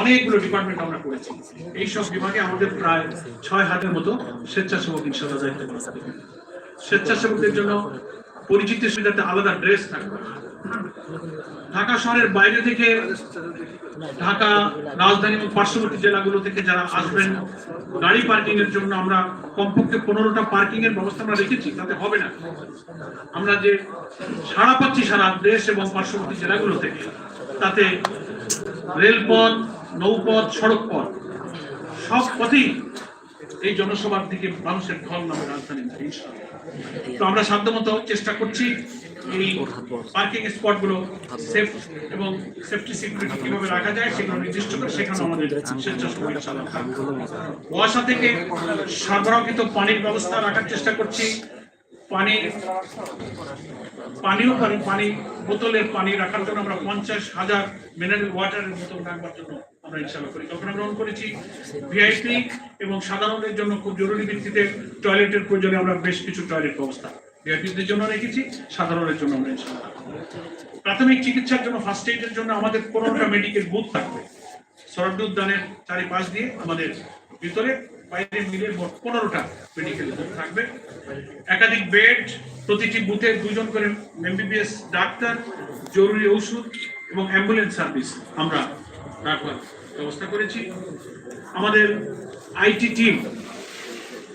অনেকগুলো ডিপার্টমেন্ট আমরা করেছি। এইসব বিভাগে আমাদের প্রায় ছয় হাজার মতো স্বেচ্ছাসেবক ইনশাল্লাহ দায়িত্ব করবে। স্বেচ্ছাসেবকদের জন্য পরিচিতি সুবিধাতে আলাদা ড্রেস থাকবে। ঢাকা শহরের বাইরে থেকে ঢাকা, রাজধানী এবং পার্শ্ববর্তী জেলাগুলো থেকে যারা আসবেন, গাড়ি পার্কিং এর জন্য আমরা কমপক্ষে পনেরোটা পার্কিং এর ব্যবস্থা আমরা রেখেছি, তাতে হবে না। আমরা যে সারা পাচ্ছি সারা দেশ এবং পার্শ্ববর্তী জেলাগুলো থেকে, তাতে রেলপথ, নৌপথ সড়ক পথ সব পথেই এই জনসভার দিকে মানুষের ঢল নামে রাজধানী। তো আমরা সাধ্যমতো চেষ্টা করছি এই পার্কিং স্পটগুলো সেফ এবং সেফটি সিকিউরিটি কীভাবে রাখা যায় সেগুলো নির্দিষ্ট করে সেখানে আমাদের ইনশাআল্লাহ ওয়াসা থেকে সরবরাহকৃত পানির ব্যবস্থা রাখার চেষ্টা করছি পানি পানিও পানি পানি বোতলের পানি রাখার জন্য আমরা পঞ্চাশ হাজার মিনারেল ওয়াটারের বোতল রাখবার জন্য আমরা ইনশাল্লাহ পরিকল্পনা গ্রহণ করেছি ভিআইপি এবং সাধারণের জন্য খুব জরুরি ভিত্তিতে টয়লেটের প্রয়োজনে আমরা বেশ কিছু টয়লেট ব্যবস্থা ভিআইপিদের জন্য রেখেছি, সাধারণের জন্য আমরা ইনশাল্লাহ প্রাথমিক চিকিৎসার জন্য ফার্স্ট এইডের জন্য আমাদের পনেরোটা মেডিকেল বুথ থাকবে। সরডি উদ্যানের চারিপাশ দিয়ে আমাদের ভিতরে বাইরে মিলে মোট পনেরোটা মেডিকেল থাকবে। একাধিক বেড প্রতিটি বুথে দুজন করে এমবিবিএস ডাক্তার, জরুরি ঔষধ এবং অ্যাম্বুলেন্স সার্ভিস আমরা রাখবার ব্যবস্থা করেছি। আমাদের আইটি টিম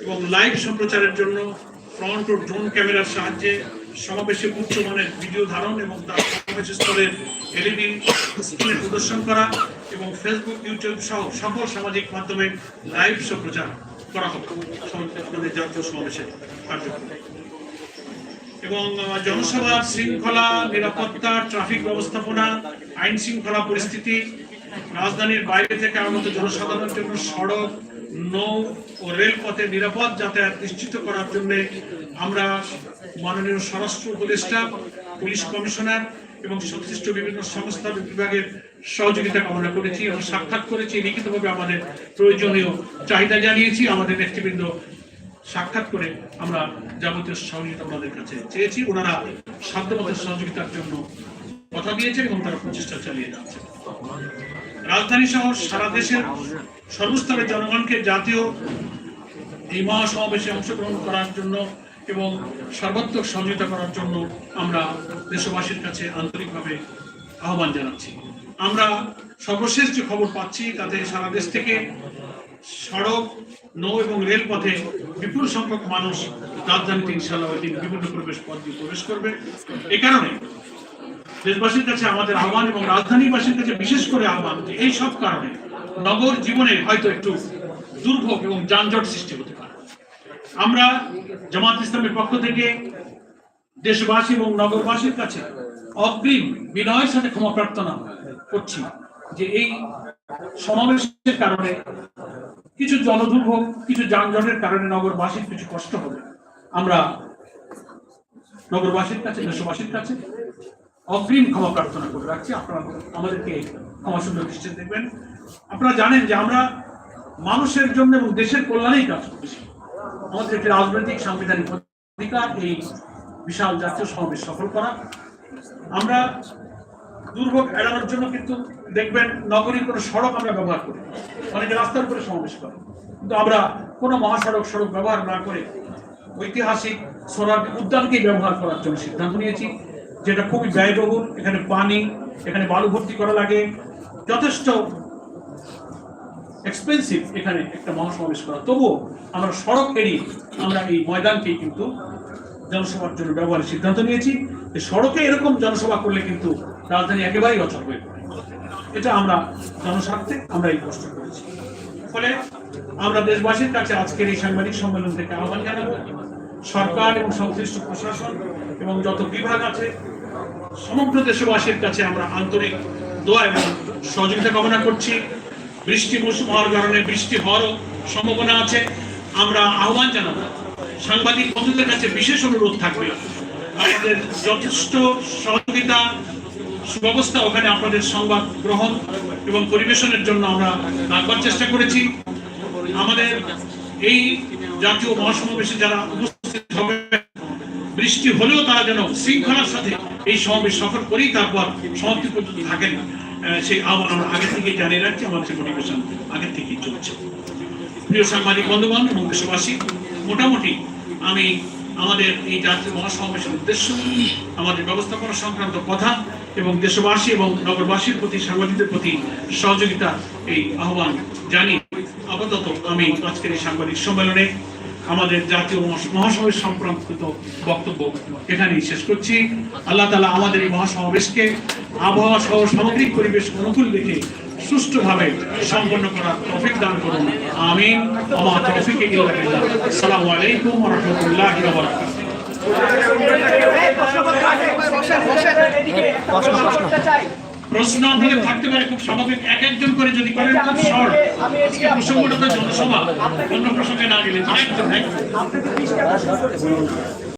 এবং লাইভ সম্প্রচারের জন্য ফ্রন্ট ও ড্রোন ক্যামেরার সাহায্যে সমাবেশে উচ্চমানের ভিডিও ধারণ এবং তার সমাবেশ স্থলের এলইডি স্ক্রিনে প্রদর্শন করা এবং ফেসবুক ইউটিউব সহ সকল সামাজিক মাধ্যমে লাইভ সম্প্রচার করা হবে সম- জাতীয় কার্যক্রম। এবং জনসভা, শৃঙ্খলা, নিরাপত্তা ট্রাফিক ব্যবস্থাপনা, আইন শৃঙ্খলা পরিস্থিতি, রাজধানীর বাইরে থেকে আগত জনসাধারণের জন্য সড়ক, নৌ ও রেলপথে নিরাপদ যাতায়াত নিশ্চিত করার জন্য আমরা মাননীয় স্বরাষ্ট্র উপদেষ্টা, পুলিশ কমিশনার এবং সংশ্লিষ্ট বিভিন্ন সংস্থা বিভাগের সহযোগিতা কামনা করেছি এবং সাক্ষাৎ করেছি, লিখিতভাবে আমাদের প্রয়োজনীয় চাহিদা জানিয়েছি, আমাদের নেতৃবৃন্দ সাক্ষাৎ করে আমরা যাবতীয় সহযোগিতা ওনাদের কাছে চেয়েছি। ওনারা সাধ্যমতো সহযোগিতার জন্য কথা দিয়েছেন এবং তারা প্রচেষ্টা চালিয়ে যাচ্ছে। রাজধানী সহ সারা দেশের সর্বস্তরের জনগণকে জাতীয় এই মহাসমাবেশে অংশগ্রহণ করার জন্য এবং সর্বাত্মক সহযোগিতা করার জন্য আমরা দেশবাসীর কাছে আন্তরিকভাবে আহ্বান জানাচ্ছি। আমরা সর্বশেষ যে খবর পাচ্ছি, তাতে সারা দেশ থেকে সড়ক, নৌ এবং রেলপথে বিপুল সংখ্যক মানুষ রাজধানীতে ইনশাআল্লাহ ওই দিন বিভিন্ন প্রবেশ পথ দিয়ে প্রবেশ করবে। এ কারণে দেশবাসীর কাছে আমাদের আহ্বান এবং রাজধানীবাসীর কাছে বিশেষ করে আহ্বান এই সব কারণে নগর জীবনে হয়তো একটু দুর্ভোগ এবং যানজট সৃষ্টি হতে আমরা জামাত ইসলামের পক্ষ থেকে দেশবাসী এবং নগরবাসীর কাছে অগ্রিম বিনয়ের সাথে ক্ষমা প্রার্থনা করছি যে এই সমাবেশের কারণে কিছু জনদুর্ভোগ কিছু যানজটের কারণে নগরবাসীর কিছু কষ্ট হবে আমরা নগরবাসীর কাছে, দেশবাসীর কাছে অগ্রিম ক্ষমা প্রার্থনা করে রাখছি। আপনারা আমাদেরকে ক্ষমা সুন্দর দৃষ্টিতে দেখবেন। আপনারা জানেন যে আমরা মানুষের জন্য এবং দেশের কল্যাণেই কাজ করছি। আমাদের একটি রাজনৈতিক সাংবিধানিক অধিকার, এই বিশাল জাতীয় সমাবেশ সফল করা। আমরা দুর্ভোগ এড়ানোর জন্য কিন্তু দেখবেন নগরীর কোনো সড়ক আমরা ব্যবহার করি। অনেকে রাস্তার উপরে সমাবেশ করে। কিন্তু আমরা কোনো মহাসড়ক সড়ক ব্যবহার না করে ঐতিহাসিক সোনার উদ্যানকেই ব্যবহার করার জন্য সিদ্ধান্ত নিয়েছি, যেটা খুবই ব্যয়বহুল। এখানে পানি, এখানে বালু ভর্তি করা লাগে। যথেষ্ট এক্সপেন্সিভ এখানে একটা মহাসমাবেশ করা। তবুও আমরা সড়ক এড়িয়ে আমরা এই ময়দানকেই কিন্তু জনসভার জন্য ব্যবহারের সিদ্ধান্ত নিয়েছি। যে সড়কে এরকম জনসভা করলে কিন্তু রাজধানী একেবারেই অচল হয়ে এটা আমরা জনস্বার্থে আমরা এই কষ্ট করেছি। ফলে আমরা দেশবাসীর কাছে আজকের এই সাংবাদিক সম্মেলন থেকে আহ্বান জানাব। সরকার এবং সংশ্লিষ্ট প্রশাসন এবং যত বিভাগ আছে, সমগ্র দেশবাসীর কাছে আমরা আন্তরিক দোয়া এবং সহযোগিতা কামনা করছি। বৃষ্টি মৌসুম হওয়ার কারণে বৃষ্টি হওয়ারও সম্ভাবনা আছে। আমরা আহ্বান জানাব, সাংবাদিক বন্ধুদের কাছে বিশেষ অনুরোধ থাকবে। আমাদের যথেষ্ট সহযোগিতা, সুব্যবস্থা ওখানে আপনাদের সংবাদ গ্রহণ এবং পরিবেশনের জন্য আমরা রাখবার চেষ্টা করেছি। আমাদের এই জাতীয় মহাসমাবেশে যারা উপস্থিত হবে, বৃষ্টি হলেও তারা যেন শৃঙ্খলার সাথে এই সমাবেশ সফর করেই তারপর সমাপ্তি পর্যন্ত থাকেন। সেই আহ্বান আমরা আগে থেকে জানিয়ে রাখছি, আমাদের মোটিভেশন আগে থেকেই চলছে। প্রিয় সাংবাদিক, বন্ধুগণ এবং দেশবাসী মোটামুটি আমি আমাদের এই জাতীয় মহাসমাবেশের উদ্দেশ্য, আমাদের ব্যবস্থাপনা সংক্রান্ত কথা এবং দেশবাসী এবং নগরবাসীর প্রতি, সাংবাদিকদের প্রতি সহযোগিতা, এই আহ্বান জানি আপাতত আমি আজকের এই সাংবাদিক সম্মেলনে আমাদের জাতীয় মহা- মহাসমাবেশ সংক্রান্ত বক্তব্য এখানেই শেষ করছি আল্লাহ তালা আমাদের এই মহাসমাবেশকে আবহাওয়া সহ সামগ্রিক পরিবেশ অনুকূল রেখে সুষ্ঠুভাবে সম্পন্ন করার তৌফিক দান করুন আমিন আমার তৌফিক আসসালামু আলাইকুম রাহমাতুল্লাহি প্রশ্ন হলে থাকতে পারে খুব স্বাভাবিক। এক একজন করে যদি করেন খুব শর্ট আজকে প্রসঙ্গটা তো জনসভা অন্য প্রসঙ্গে না গেলে একদম একজন।